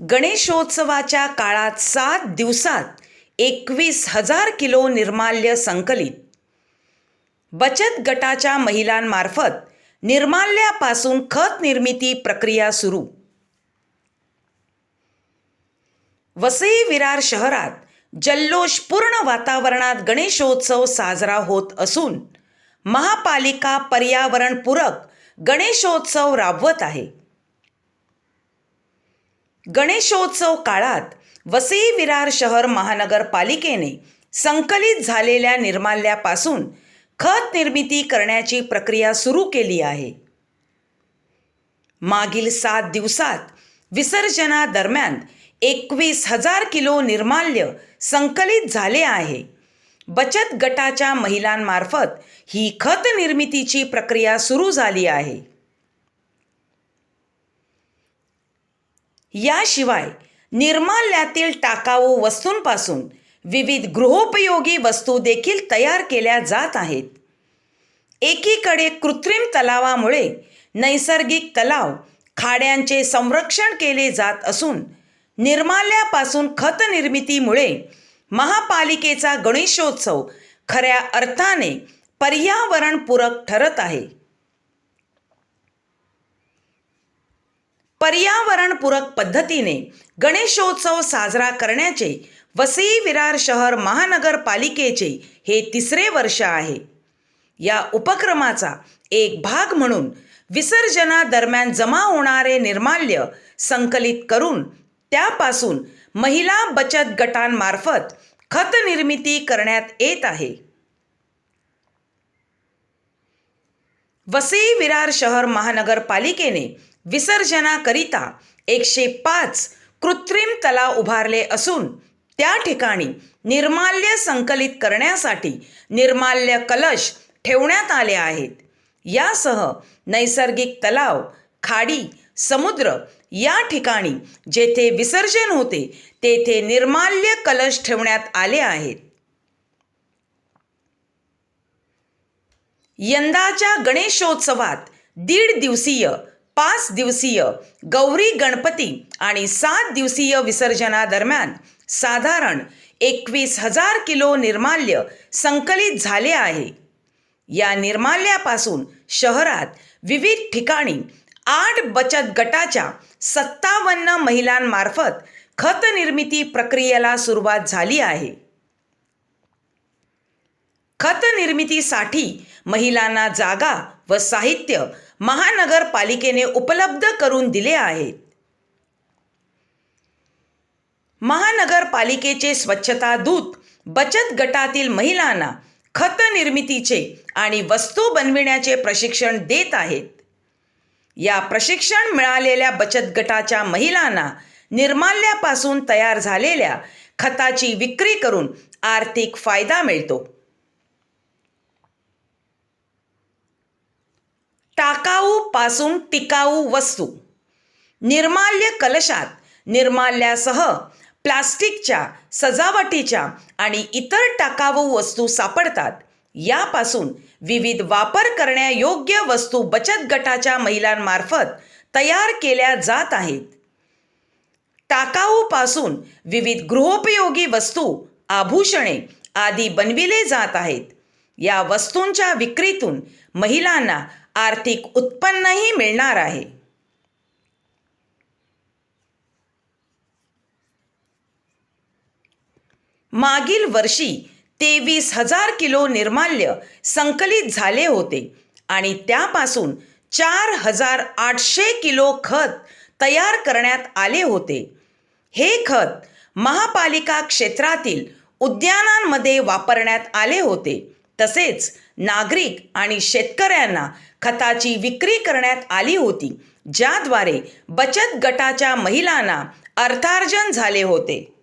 गणेशोत्सवाच्या काळात सात दिवसात एकवीस हजार किलो निर्माल्य संकलित. बचत गटाच्या महिलांमार्फत निर्माल्यापासून खत निर्मिती प्रक्रिया सुरू. वसई विरार शहरात जल्लोषपूर्ण वातावरणात गणेशोत्सव साजरा होत असून महापालिका पर्यावरणपूरक गणेशोत्सव राबवत आहे. गणेशोत्सव काळात वसई विरार शहर महानगरपालिकेने संकलित झालेल्या निर्माल्यापासून खत निर्मिती करण्याची प्रक्रिया सुरू केली आहे. मागील सात दिवसात विसर्जनादरम्यान एकवीस हजार किलो निर्माल्य संकलित झाले आहे. बचत गटाच्या महिलांमार्फत ही खत निर्मितीची प्रक्रिया सुरू झाली आहे. याशिवाय निर्माल्यातील टाकाऊ वस्तूंपासून विविध गृहोपयोगी वस्तू देखील तयार केल्या जात आहेत. एकीकडे कृत्रिम तलावामुळे नैसर्गिक तलाव खाड्यांचे संरक्षण केले जात असून निर्माल्यापासून खत निर्मितीमुळे महापालिकेचा गणेशोत्सव खऱ्या अर्थाने पर्यावरणपूरक ठरत आहे. पर्यावरणपूरक पद्धतीने गणेशोत्सव साजरा करण्याचे वसई विरार शहर महानगरपालिकेचे हे तिसरे वर्ष आहे. या उपक्रमाचा एक भाग म्हणून विसर्जनादरम्यान जमा होणारे निर्माल्य संकलित करून त्यापासून महिला बचत गटांमार्फत खत निर्मिती करण्यात येत आहे. वसई विरार शहर महानगरपालिकेने विसर्जनाकरिता एकशे पाच कृत्रिम तलाव उभारले असून त्या ठिकाणी निर्माल्य संकलित करण्यासाठी निर्माल्य कलश ठेवण्यात आले आहेत. यासह नैसर्गिक तलाव खाडी समुद्र या ठिकाणी जेथे विसर्जन होते तेथे निर्माल्य कलश ठेवण्यात आले आहेत. यंदाच्या गणेशोत्सवात दीड दिवसीय पाच दिवसीय गौरी गणपती आणि सात दिवसीय विसर्जनादरम्यान साधारण एकवीस हजार किलो निर्माल्य संकलित झाले आहे. या निर्माल्यापासून शहरात विविध ठिकाणी आठ बचत गटाच्या सत्तावन्न महिलांमार्फत खत निर्मिती प्रक्रियेला सुरुवात झाली आहे. खत निर्मितीसाठी महिलांना जागा व साहित्य महानगरपालिकेने उपलब्ध करून दिले आहेत. महानगरपालिकेचे स्वच्छता दूत बचत गटातील महिलांना खत निर्मितीचे आणि वस्तू बनविण्याचे प्रशिक्षण देत आहेत. या प्रशिक्षण मिळालेल्या बचत गटाच्या महिलांना निर्माल्यापासून तयार झालेल्या खताची विक्री करून आर्थिक फायदा मिळतो. टाकाऊ पासून टिकाऊ वस्तू. निर्माल्य कलशात निर्माल्यासह प्लास्टिकच्या सजावटीच्या आणि इतर टाकाऊ वस्तू सापडतात. यापासून विविध वापर करण्यायोग्य वस्तू बचत गटाच्या महिलांमार्फत तयार केल्या जात आहेत. टाकाऊपासून विविध गृहोपयोगी वस्तू आभूषणे आदी बनविले जात आहेत. या वस्तूंच्या विक्रीतून महिलांना आर्थिक उत्पन्नही मिळणार आहे. मागील वर्षी तेवीस हजार किलो निर्माल्य संकलित झाले होते आणि त्यापासून चार हजार आठशे किलो खत तयार करण्यात आले होते. हे खत महापालिका क्षेत्रातील उद्यानांमध्ये वापरण्यात आले होते. तसेच नागरिक आणि शेतकऱ्यांना खताची विक्री करण्यात आली होती ज्याद्वारे बचत गटाच्या महिलांना अर्थार्जन झाले होते.